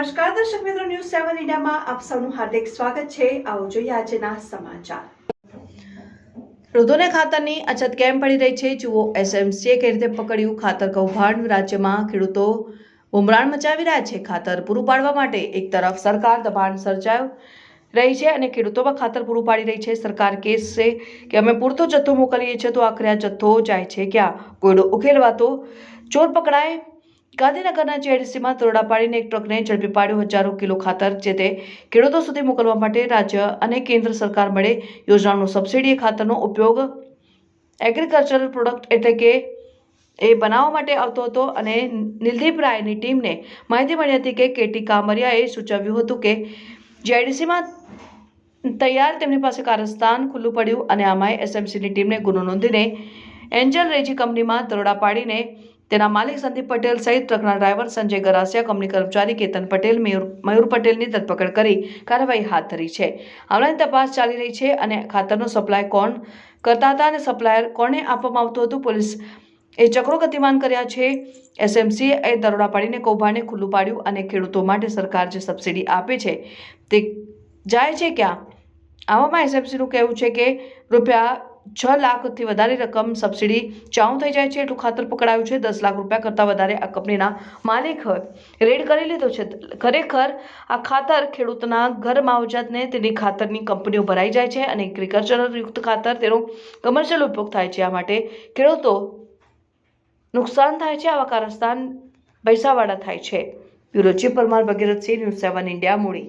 સેવન ઇન્ડિયામાં આપ સૌનું હાર્દિક સ્વાગત છે. આવો જોઈએ આજના સમાચાર. વૃદ્ધોને ખાતરની અછત કેમ પડી રહી છે? જુઓ એસએમસીએ કઈ રીતે પકડ્યું ખાતર કૌભાંડ. રાજ્યમાં ખેડૂતો બુમરાણ મચાવી રહ્યા છે. ખાતર પૂરું પાડવા માટે એક તરફ સરકાર દબાણ સર્જાયું રહી છે અને ખેડૂતોમાં ખાતર પૂરું પાડી રહી છે. સરકાર કેસ છે કે અમે પૂરતો જથ્થો મોકલીએ છીએ તો આખરે આ જથ્થો જાય છે ક્યાં? કોયડો ઉકેલવા તો ચોર પકડાય ગાંધીનગરના જેડીસીમાં દરોડા પાડીને એક ટ્રકને ઝડપી પાડ્યું. હજારો કિલો ખાતર જે તે ખેડૂતો સુધી મોકલવા માટે રાજ્ય અને કેન્દ્ર સરકાર મળે યોજનાનો સબસિડી ખાતરનો ઉપયોગ એગ્રીકલ્ચરલ પ્રોડક્ટ એટલે કે એ બનાવવા માટે આવતો હતો અને નિલદીપ રાયની ટીમને માહિતી મળી હતી કે કેટી કામરિયાએ સૂચવ્યું હતું કે જેડીસીમાં તૈયાર તેમની પાસે કારસ્તાન ખુલ્લું પડ્યું અને આમાં એસએમસીની ટીમને ગુનો નોંધીને એન્જલ રેજી કંપનીમાં દરોડા પાડીને તેના માલિક સંદીપ પટેલ સહિત ટ્રકના ડ્રાઈવર સંજય ગરાસિયા, કંપની કર્મચારી કેતન પટેલ, મયુર મયુર પટેલની ધરપકડ કરી કાર્યવાહી હાથ ધરી છે. હમણાં તપાસ ચાલી રહી છે અને ખાતરનો સપ્લાય કોણ કરતા હતા અને સપ્લાયર કોને આપવામાં આવતું હતું, પોલીસ એ ચક્રો ગતિમાન કર્યા છે. એસએમસીએ એ દરોડા પાડીને કૌભાંડને ખુલ્લું પાડ્યું અને ખેડૂતો માટે સરકાર જે સબસિડી આપે છે તે જાય છે ક્યાં? આવામાં એસએમસીનું કહેવું છે કે રૂપિયા છ લાખથી વધારે રકમ સબસિડી ચાઉં થઈ જાય છે એટલું ખાતર પકડાયું છે. દસ લાખ રૂપિયા કરતાં વધારે આ કંપનીના માલિક રેડ કરી લીધો છે. ખરેખર આ ખાતર ખેડૂતના ઘર માવજાતને તેની ખાતરની કંપનીઓ ભરાઈ જાય છે અને એગ્રીકલ્ચરયુક્ત ખાતર તેનો કમર્શિયલ ઉપયોગ થાય છે. આ માટે ખેડૂતો નુકસાન થાય છે. આવા કારસ્તાન પૈસાવાળા થાય છે. Bureau Parmar Bhagirathsinh news seven India, મૂડી.